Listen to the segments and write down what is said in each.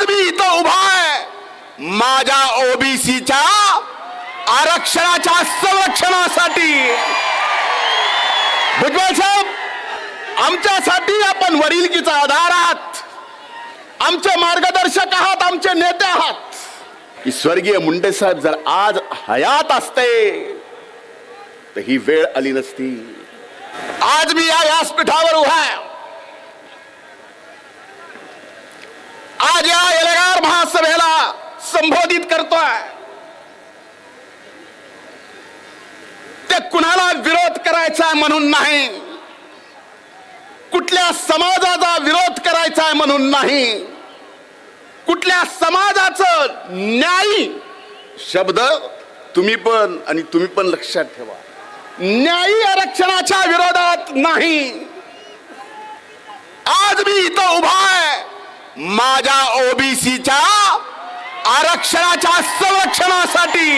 आज मी इथं उभा आहे. माझ्या ओबीसीच्या आरक्षणाच्या संरक्षणासाठी. भुजबळ साहेब आमच्यासाठी आपण वरीलकीचा आधार आहात. आमचे मार्गदर्शक आहात आमचे नेते आहात. की स्वर्गीय मुंडे साहेब जर आज हयात असते तर ही वेळ आली नसती. आज मी या व्यासपीठावर उभा आहे आज या एल्गार महासभेला संबोधित करतोय. ते कुणाला विरोध करायचा म्हणून नाही. कुठल्या समाजाचा विरोध करायचा आहे म्हणून नाही. कुठल्या समाजाचं न्यायी शब्द तुम्ही पण आणि तुम्ही पण लक्षात ठेवा. न्यायी आरक्षणाच्या विरोधात नाही. आज मी इथं उभा आहे. माझ्या ओबीसीच्या आरक्षणाच्या संरक्षणासाठी.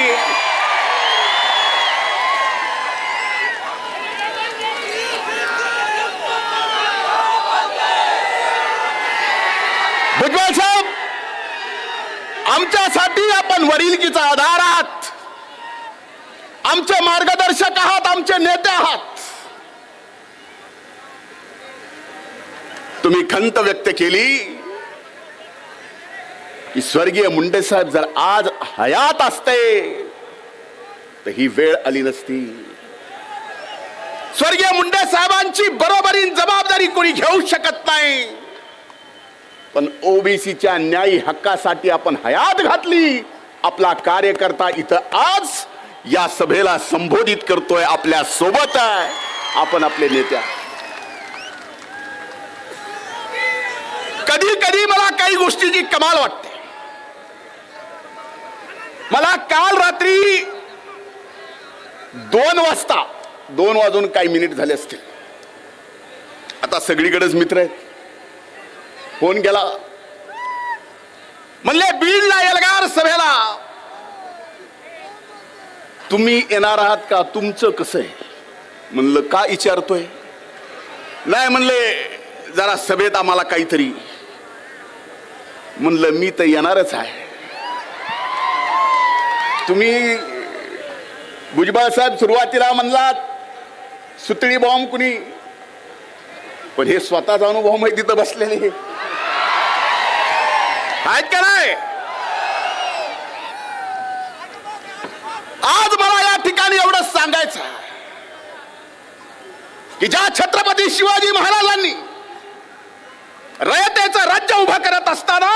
भुजबळ साहेब आमच्यासाठी आपण वडिलकीचा आधार आहात. आमचे मार्गदर्शक आहात आमचे नेते आहात. तुम्ही खंत व्यक्त केली. की स्वर्गीय मुंडे साहेब जर आज हयात असते तर ही वेळ आली नसती. स्वर्गीय मुंडे साहेबांची बरोबरीन जबाबदारी कोणी घेऊ शकत नाही. पण ओबीसीच्या न्यायी हक्कासाठी आपण हयात घातली. आपला कार्यकर्ता इथं आज या सभेला संबोधित करतोय आपल्यासोबत आहे. आपण आपले नेत्या. कधी कधी मला काही गोष्टीची कमाल वाटते. मला काल रात्री दोन वाजता दोन वाजून काही मिनिट झाले असतील. आता सगळीकडेच मित्र आहेत. फोन केला. म्हणले बीडला एल्गार सभेला तुम्ही येणार आहात का? तुमचं कसं आहे? म्हणलं का विचारतोय? नाही म्हणले जरा सभेत आम्हाला काहीतरी. म्हणलं मी तर येणारच आहे. तुम्ही भुजबळ साहेब सुरुवातीला म्हणलात सुतळी बॉम्ब कुणी? पण हे स्वतःचा अनुभव माहिती तिथं बसलेले आहेत का नाही? आज मला या ठिकाणी एवढंच सांगायचं की ज्या छत्रपती शिवाजी महाराजांनी रयतेचं राज्य उभं करत असताना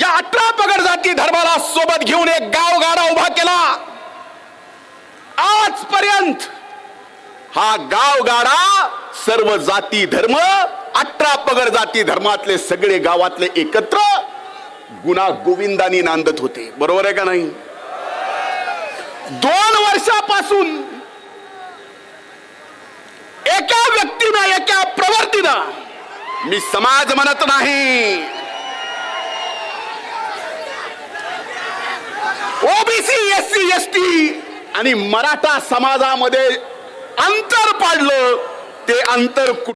या अठरा पगड जाती धर्माला सोबत घेऊन एक गावगाडा उभा केला. आजपर्यंत हा गावगाडा सर्व जाती धर्म अठरा पगड जाती धर्मातले सगळे गावातले एकत्र गुणा गोविंदानी नांदत होते. बरोबर आहे का नाही? दोन वर्षापासून एका व्यक्तीनं एका प्रवर्तीनं मी समाज म्हणत नाही. OBC S C S T आणि मराठा समाजामध्ये अंतर पाडलं ते अंतर कुठं